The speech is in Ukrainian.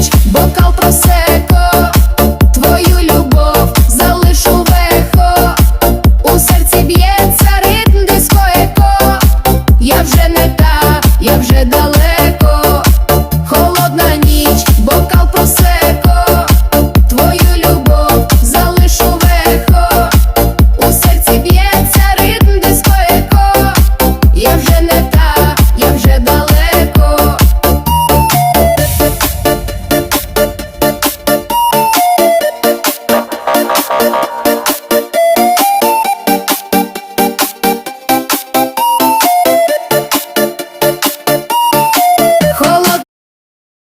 ніч, бокал просеко, твою любов залишу вехо, у серці б'ється ритм дискоеко. Я вже не та, я вже далеко.